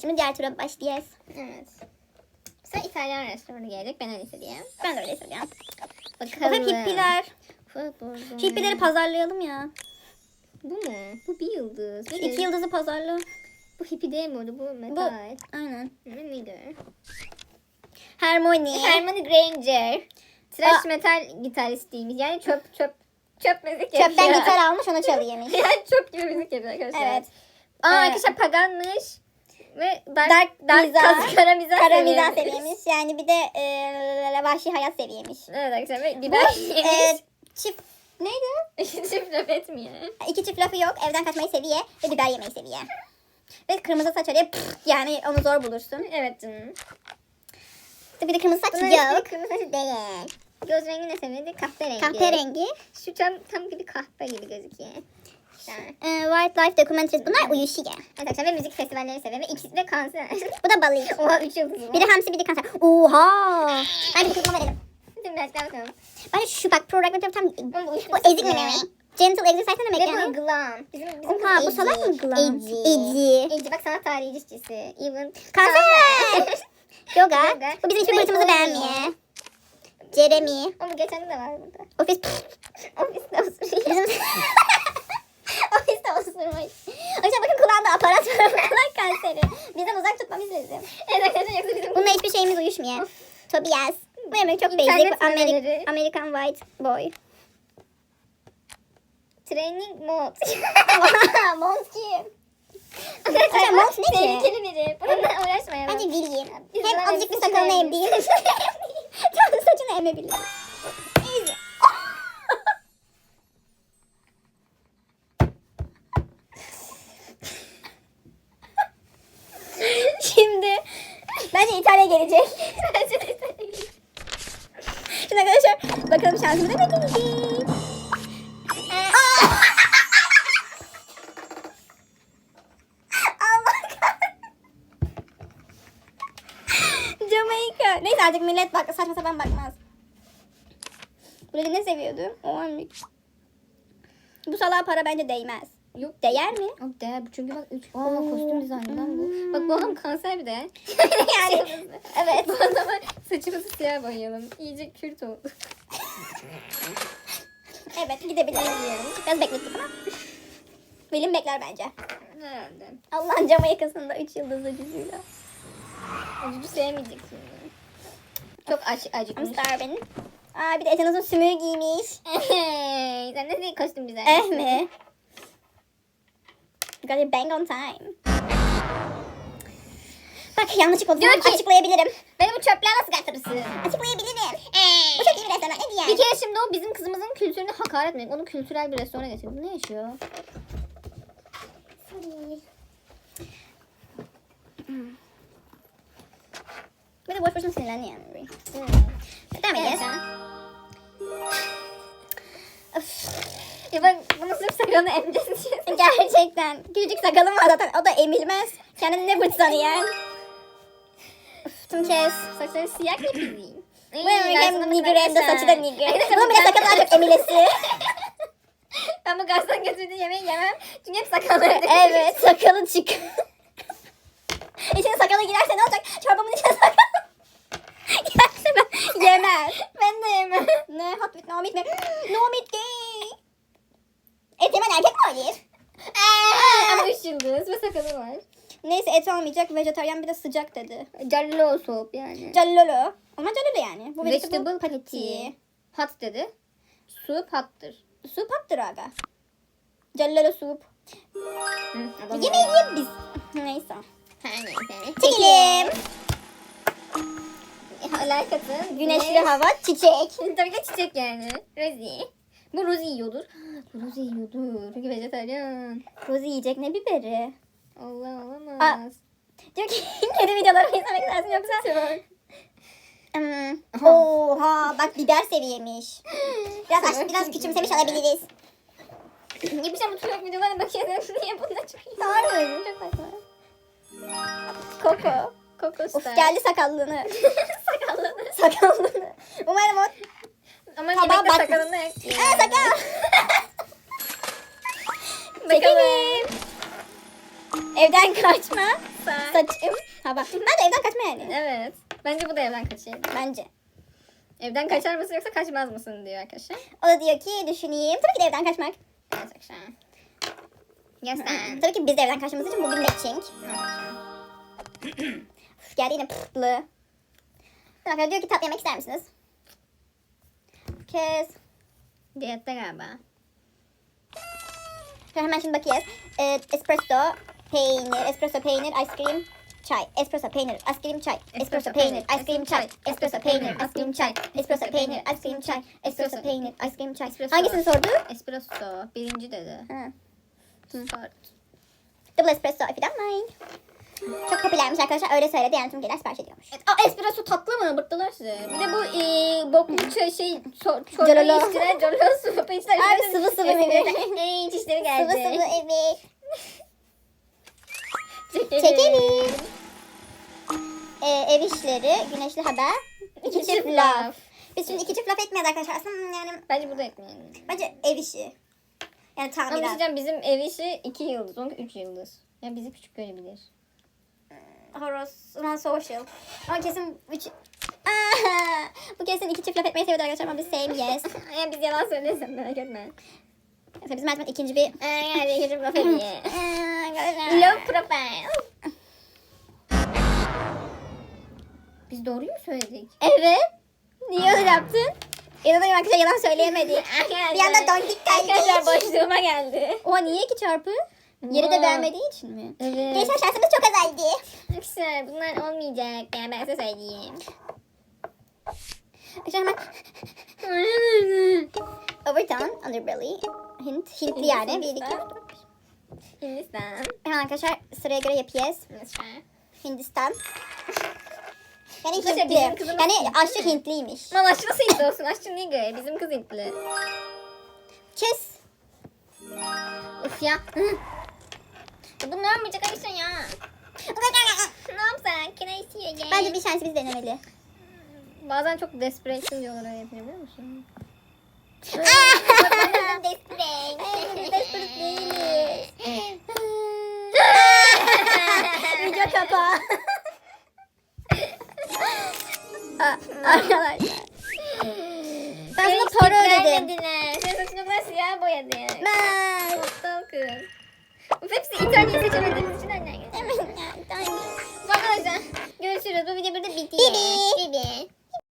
Şimdi diğer tura başlayacağız. Evet. Sen İtalyan restoranı gelecek. Ben öyle hissediyorum. Ben de öyle. O Bakalım. hep hippiler. Futbol. Şu hippileri pazarlayalım ya. Bu mu? Bu bir yıldız. Şu iki yıldızı pazarla. Bu hippi değil mi orada? Bu metal. Aynen. Ne nedir? Harmony. Hermione Granger. Trash Aa. metal gitaristiymiş. Yani çöp çöp çöp müzik yapıyor. Çöpten gitar almış ona çalıyormuş. yani çöp gibi müzik yapıyor arkadaşlar. Evet. Aa Ee, arkadaşlar paganmış. Ve dark, Dark dark, mizah. kaz- kara mizah Kara mizah seviyemiş. Yani bir de e, vahşi hayat seviyemiş. Evet arkadaşlar ve Bu e, çift neydi? Çift laf etmiyor. İki çift lafı yok. Evden kaçmayı seviye ve biber yemeyi seviye. Ve kırmızı saç pff, yani onu zor bulursun. Evet canım. İşte bir de kırmızı saç Bunun yok. kırmızı saçı değil. Göz rengi ne sevmedi? Kahverengi. Kahverengi. Şu tam, tam gibi kahpe gibi gözüküyor. İşte. E, Wildlife Documentaries. Bunlar uyuşuyor. Evet arkadaşlar ve müzik festivalleri seviyor ve ikisi de kanser. Bu da balık. Oha 3 yıldız Bir de hamsi bir de kanser. Oha. Ben bir kızma verelim. Şimdi birazcık bakalım. Ben şu bak program tam bu bu uyuşturucu ezik mi ya. Gentle exercise ne demek Ve bu yani? glam. Bizim, bizim Oha bu salak mı glam? Eci. Eci. Eci bak sanat tarihi işçisi. Even. Kanser. Yoga. Yoga. Bu bizim hiçbir Ve Tony. beğenmiyor. Jeremy. Ama geçen de var burada. Ofis. Ofiste osuruyor. Bizim... Ofiste osurmuş. Arkadaşlar bakın kulağında aparat var. Kulak kanseri. Bizden uzak tutmamız lazım. Evet arkadaşlar yoksa bizim Bununla hiçbir şeyimiz uyuşmuyor. Tobias. Bu yemek çok basic. Ameri-. American White Boy. training mode. Mont kim? Arkadaşlar Mont ne ki? Tehlikeli biri. Bununla uğraşmayalım. Bence. Biz Hem azıcık bir sakalını emdiğim. Kendi saçını emebilir. Easy. Şimdi İtalya gelecek. Şimdi arkadaşlar bakalım şansımıza ne gelecek. Allah Jamaika. Neyse artık millet bak saçma sapan bakmaz. Burayı ne seviyordu? O Bu salağa para bence değmez. Yok. Değer mi? Yok değer bu çünkü bak 3 Aa kostüm dizaynından bu. Bak bu adam kanser bir de. yani evet. bu adama saçımızı siyah boyayalım. İyice kürt oldu. Evet gidebiliriz. Biraz beklettik ama. Benim bekler bence. Herhalde. Allah'ın Jamaika'sında 3 yıldızlı cüzüyle. Ucucu sevmeyeceksin. Çok aç acıkmış. Hamster benim. Aa bir de Etenaz'ın sümüğü giymiş. Sen diye kostüm güzel. Eh mi? You got it bang on time. Bak yanlış oldu. Diyor ki- Açıklayabilirim. Beni bu çöpler nasıl kaçırırsın? Açıklayabilirim. Bu çok iyi bir restoran. Ne diye? Bir kere şimdi o bizim kızımızın kültürüne hakaret etmek. Onu kültürel bir restorana getirdi. Bu ne yaşıyor? Bir de boş boşuna sinirlendi yani. Hmm. Devam Evet. edeceğiz. Öf. Ya bak bunu sırf sakalını emeceğiz. Gerçekten. Küçücük sakalım var zaten. O da emilmez. Kendini ne sanıyor. Öf, Tüm kes. Saçları siyah ya bizim. Bu hem nigger hem de saçı da nigger. Bunun bile sakalı daha çok emilesi. Ben bu garsonun götürdüğü yemeği yemem. Çünkü hep sakalları evet sakalı çık. İçine sakalı girerse ne olacak? Çorbamın içine sakal. Girerse ben yemem. Ben de yemem. Ne? Hot with no meat mi? No meat gay. Olur? Ama üç yıldız ve sakalı var. Neyse et olmayacak. Vejetaryen bir de sıcak dedi. Callo soğuk yani. Callolo. Ama callolo yani. Bu Vegetable patty. Hot dedi. Su hattır. Soup attır aga. Callolo soup. Yemeği yiyelim biz. Neyse. Çekelim. Atın. Güneşli hava, çiçek. Tabii ki çiçek yani. Rosie. Bu Rosie yiyordur. Bu Rosie yiyordur. Çünkü vejetaryen. Rozi yiyecek ne biberi? Allah olamaz. Aa. Diyor ki kedi videolarımı izlemek lazım yoksa. Hmm. Oha bak biber seviyemiş. Biraz aç, biraz küçümsemiş olabiliriz. Bir şey mutlu videolarına bakıyorum. Niye bunda çıkıyor? Doğru. Çok saçma. Koko. Koko Of Star. geldi sakallığını. Sakallını. sakallığını. Umarım o... Ama Tabağa yemekte bak- sakalını yok. Aa sakal. Bakalım. Çekelim. Evden kaçma. Sa- Saçım. Ha bak. Ben de evden kaçma yani. Evet. Bence bu da evden kaçıyor. Bence. Evden kaçar mısın yoksa kaçmaz mısın diyor arkadaşlar. O da diyor ki düşüneyim. Tabii ki de evden kaçmak. Evet arkadaşlar. Göster. Tabii ki biz de evden kaçtığımız için bu bir matching. Üf, geldi yine pıhtlı. Arkadaşlar diyor ki tatlı yemek ister misiniz? Kez. Diyette galiba. Hemen şimdi bakıyoruz. Ee, espresso, peynir, espresso, peynir, ice cream, çay. Espresso, peynir, ice cream, çay. Espresso, peynir, ice cream, çay. Espresso, peynir, ice cream, çay. Espresso, peynir, ice cream, çay. Espresso, peynir, ice cream, çay. Hangisini sordu? Espresso. Birinci dedi. Ha. Sor. Double espresso if you don't mind. Çok popülermiş arkadaşlar. Öyle söyledi. Yani tüm gelir sipariş ediyormuş. Aa espresso tatlı mı? Bırttılar size. Bir de bu e, boklu çay şey so, çorba Cololo. içtiler. Cololo su sopa içtiler. Abi sıvı sıvı? Eee çişleri geldi. Sıvı sıvı evet. Çekelim. Çekelim. Ee, ev işleri, güneşli haber, iki çift laf. Biz şimdi iki çift laf etmeyiz arkadaşlar. Aslında yani Bence burada etmeyelim. bence ev işi. Yani Ama bir şey tamirat. diyeceğim, bizim ev işi 2 yıldız. Onunki 3 yıldız. Ya bizi küçük görebilir. Horoz, ulan social. Ama kesin üç... Aa, bu kesin iki çift laf etmeyi seviyordu arkadaşlar ama biz same yes. ya biz yalan söylesem merak etme. Mesela bizim zaman ikinci bir... Laf hediye. Low. Profile. Biz doğruyu mu söyledik? Evet. Niye öyle yaptın? İnanamıyorum arkadaşlar yalan söyleyemedik. bir anda dondik Arkadaşlar geldik. boşluğuma geldi. Oha niye iki çarpı? Yeri de beğenmediği için mi? Evet. Gençler şansımız çok azaldı. Arkadaşlar bunlar olmayacak. Yani ben size söyleyeyim. Arkadaşlar hemen Overton, underbelly, Hint, Hintli yani. Bir, iki, Hindistan. Hemen arkadaşlar sıraya göre yapıyoruz. Hindistan. Yani Hintli. bizim kızımız Yani Hintli aşçı mi? Hintliymiş. Lan aşçı nasıl Hintli olsun? Aşçı niye göre? Bizim kız Hintli. Kes. Uf ya. Bu ne yapmayacak Ayşe ya? ne yapsak? Can I see you again? Bence bir şansı biz denemeli. Bazen çok desperate diyorlar öyle yapıyor biliyor musun? Biz desperate değiliz. Video kapa. Aa, Arkadaşlar. Ben sana para ödedim. Vermediler. Senin saçını ben siyah boyadım. Ben. Aptal kız. Uf hepsi İtalya'yı seçemediğimiz için anne. Evet ya, tane. Arkadaşlar görüşürüz. Bu video burada bitiyor. Bibi. Bibi.